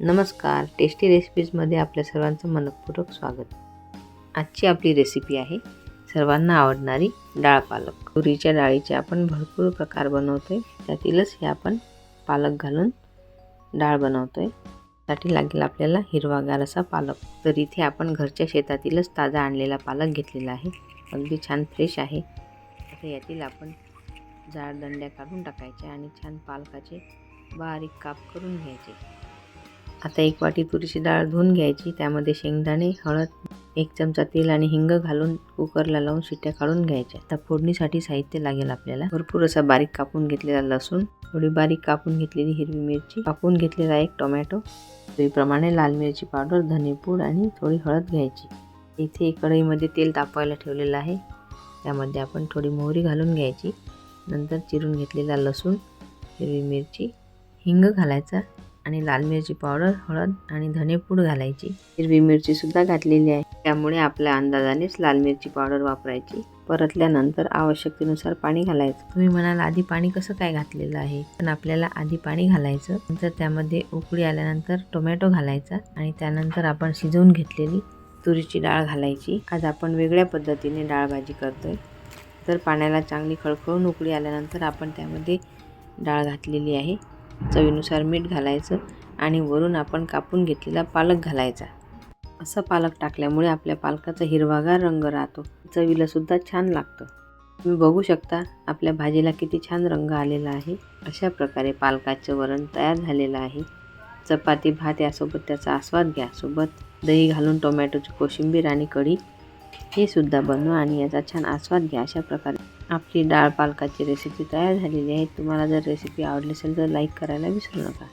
नमस्कार टेस्टी रेसिपीजमध्ये आपल्या सर्वांचं मनपूर्वक स्वागत. आजची आपली रेसिपी आहे सर्वांना आवडणारी डाळ पालक. तुरीच्या डाळीचे आपण भरपूर प्रकार बनवतो आहे त्यातीलच हे आपण पालक घालून डाळ बनवतो आहे त्यासाठी लागेल आपल्याला हिरवागार असा पालक. तर इथे आपण घरच्या शेतातीलच ताजा आणलेला पालक घेतलेला आहे. अगदी छान फ्रेश आहे. आता यातील आपण जाड दंड्या काढून टाकायच्या आणि छान पालकाचे बारीक काप करून घ्यायचे. आता एक वाटी तुरीची डाळ धुवून घ्यायची त्यामध्ये शेंगदाणे हळद एक चमचा तेल आणि हिंग घालून कुकरला लावून शिट्ट्या काढून घ्यायच्या. आता फोडणीसाठी साहित्य लागेल आपल्याला. भरपूर असा बारीक कापून घेतलेला लसूण थोडी बारीक कापून घेतलेली हिरवी मिरची कापून घेतलेला एक टोमॅटो चवीप्रमाणे लाल मिरची पावडर धनेपूड आणि थोडी हळद घ्यायची. इथे कढईमध्ये तेल तापवायला ठेवलेलं आहे. त्यामध्ये आपण थोडी मोहरी घालून घ्यायची. नंतर चिरून घेतलेला लसूण हिरवी मिरची हिंग घालायचा. आणि लाल मिरची पावडर हळद आणि धनेपूड घालायची. हिरवी मिरची सुद्धा घातलेली आहे. त्यामुळे आपल्या अंदाजानेच लाल मिरची पावडर वापरायची. परतल्यानंतर आवश्यकतेनुसार पाणी घालायचं. तुम्ही म्हणाल आधी पाणी कसं काय घातलेलं आहे? पण आपल्याला आधी पाणी घालायचं. नंतर त्यामध्ये उकळी आल्यानंतर टोमॅटो घालायचा आणि त्यानंतर आपण शिजवून घेतलेली तुरीची डाळ घालायची. आज आपण वेगळ्या पद्धतीने डाळ भाजी करतोय. तर पाण्याला चांगली खळखळून उकळी आल्यानंतर आपण त्यामध्ये डाळ घातलेली आहे. चवीनुसार मीठ घालायचं आणि वरून आपण कापून घेतलेला पालक घालायचा. असं पालक टाकल्यामुळे आपल्या पालकाचा हिरवागार रंग राहतो. चवीलासुद्धा छान लागतं. तुम्ही बघू शकता आपल्या भाजीला किती छान रंग आलेला आहे. अशा प्रकारे पालकाचं वरण तयार झालेलं आहे. चपाती भात यासोबत त्याचा आस्वाद घ्या. सोबत दही घालून टोमॅटोची कोशिंबीर आणि कढी हे सुद्धा बनवा आणि याचा छान आस्वाद घ्या. अशा प्रकारे आपली डाळ पालकाची रेसिपी तयार झालेली आहे. तुम्हाला जर रेसिपी आवडली असेल तर लाईक करायला विसरू नका.